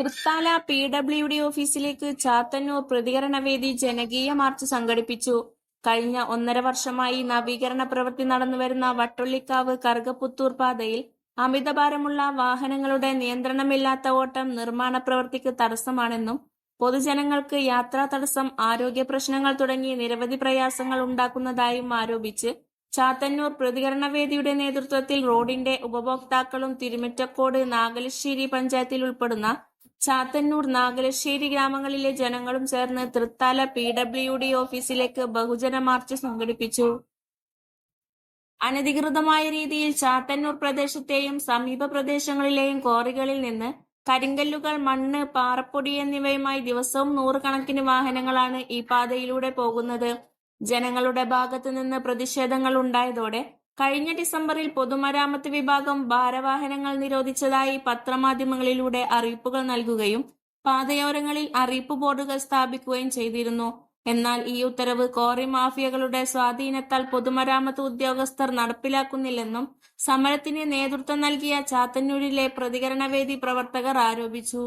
Thrithala P W D ഓഫീസിലേക്ക് ചാത്തന്നൂർ പ്രതികരണവേദി ജനകീയ March സംഘടിപ്പിച്ചു. കഴിഞ്ഞ ഒന്നര വർഷമായി നവീകരണ പ്രവൃത്തി നടന്നുവരുന്ന വട്ടുള്ളിക്കാവ് കറുകപ്പുത്തൂർ പാതയിൽ അമിതഭാരമുള്ള വാഹനങ്ങളുടെ നിയന്ത്രണമില്ലാത്ത ഓട്ടം നിർമ്മാണ പ്രവൃത്തിക്ക് തടസ്സമാണെന്നും പൊതുജനങ്ങൾക്ക് യാത്രാ തടസ്സം ആരോഗ്യ പ്രശ്നങ്ങൾ തുടങ്ങി നിരവധി പ്രയാസങ്ങൾ ഉണ്ടാക്കുന്നതായും ആരോപിച്ച് ചാത്തന്നൂർ പ്രതികരണവേദിയുടെ നേതൃത്വത്തിൽ റോഡിന്റെ ഉപഭോക്താക്കളും തിരുമിറ്റക്കോട് നാഗലശ്ശേരി പഞ്ചായത്തിൽ ഉൾപ്പെടുന്ന ചാത്തന്നൂർ നാഗലശ്ശേരി ഗ്രാമങ്ങളിലെ ജനങ്ങളും ചേർന്ന് തൃത്താല പി ഡബ്ല്യു ഡി ഓഫീസിലേക്ക് ബഹുജന മാർച്ച് സംഘടിപ്പിച്ചു. അനധികൃതമായ രീതിയിൽ ചാത്തന്നൂർ പ്രദേശത്തെയും സമീപ പ്രദേശങ്ങളിലെയും ക്വാറികളിൽ നിന്ന് കരിങ്കല്ലുകൾ മണ്ണ് പാറപ്പൊടി എന്നിവയുമായി ദിവസവും നൂറുകണക്കിന് വാഹനങ്ങളാണ് ഈ പാതയിലൂടെ പോകുന്നത്. ജനങ്ങളുടെ ഭാഗത്തു നിന്ന് പ്രതിഷേധങ്ങൾ ഉണ്ടായതോടെ കഴിഞ്ഞ ഡിസംബറിൽ പൊതുമരാമത്ത് വിഭാഗം ഭാരവാഹനങ്ങൾ നിരോധിച്ചതായി പത്രമാധ്യമങ്ങളിലൂടെ അറിയിപ്പുകൾ നൽകുകയും പാതയോരങ്ങളിൽ അറിയിപ്പ് ബോർഡുകൾ സ്ഥാപിക്കുകയും ചെയ്തിരുന്നു. എന്നാൽ ഈ ഉത്തരവ് കോറി മാഫിയകളുടെ സ്വാധീനത്താൽ പൊതുമരാമത്ത് ഉദ്യോഗസ്ഥർ നടപ്പിലാക്കുന്നില്ലെന്നും സമരത്തിന് നേതൃത്വം നൽകിയ ചാത്തന്നൂരിലെ പ്രതികരണവേദി പ്രവർത്തകർ ആരോപിച്ചു.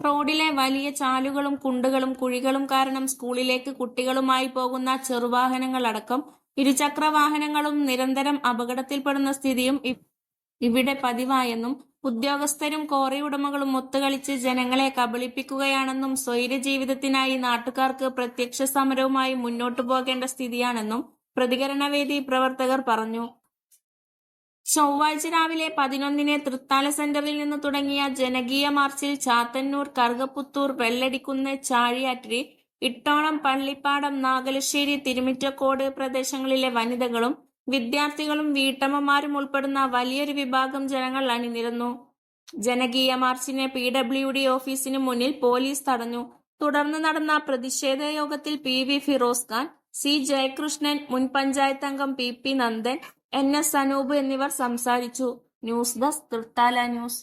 റോഡിലെ വലിയ ചാലുകളും കുണ്ടുകളും കുഴികളും കാരണം സ്കൂളിലേക്ക് കുട്ടികളുമായി പോകുന്ന ചെറുവാഹനങ്ങളടക്കം ഇരുചക്ര വാഹനങ്ങളും നിരന്തരം അപകടത്തിൽപ്പെടുന്ന സ്ഥിതിയും ഇവിടെ പതിവായെന്നും ഉദ്യോഗസ്ഥരും കോറി ഉടമകളും ഒത്തുകളിച്ച് ജനങ്ങളെ കബളിപ്പിക്കുകയാണെന്നും സ്വൈര ജീവിതത്തിനായി നാട്ടുകാർക്ക് പ്രത്യക്ഷ സമരവുമായി മുന്നോട്ടു പോകേണ്ട സ്ഥിതിയാണെന്നും പ്രതികരണവേദി പ്രവർത്തകർ പറഞ്ഞു. ചൊവ്വാഴ്ച രാവിലെ പതിനൊന്നിന് തൃത്താല സെന്ററിൽ നിന്ന് തുടങ്ങിയ ജനകീയ മാർച്ചിൽ ചാത്തന്നൂർ കറുകപ്പുത്തൂർ വെള്ളടിക്കുന്ന് ചാഴിയാറ്റിരി ഇട്ടോണം പള്ളിപ്പാടം നാഗലശ്ശേരി തിരുമിറ്റക്കോട് പ്രദേശങ്ങളിലെ വനിതകളും വിദ്യാർത്ഥികളും വീട്ടമ്മമാരും ഉൾപ്പെടുന്ന വലിയൊരു വിഭാഗം ജനങ്ങൾ അണിനിരന്നു. ജനകീയ മാർച്ചിനെ പി ഡബ്ല്യു ഡി ഓഫീസിന് മുന്നിൽ പോലീസ് തടഞ്ഞു. തുടർന്ന് നടന്ന പ്രതിഷേധ യോഗത്തിൽ P V Firoz Khan C Jayakrishnan മുൻ പഞ്ചായത്ത് അംഗം P P Nandan N S Anoop എന്നിവർ സംസാരിച്ചു. News desk Thrithala news.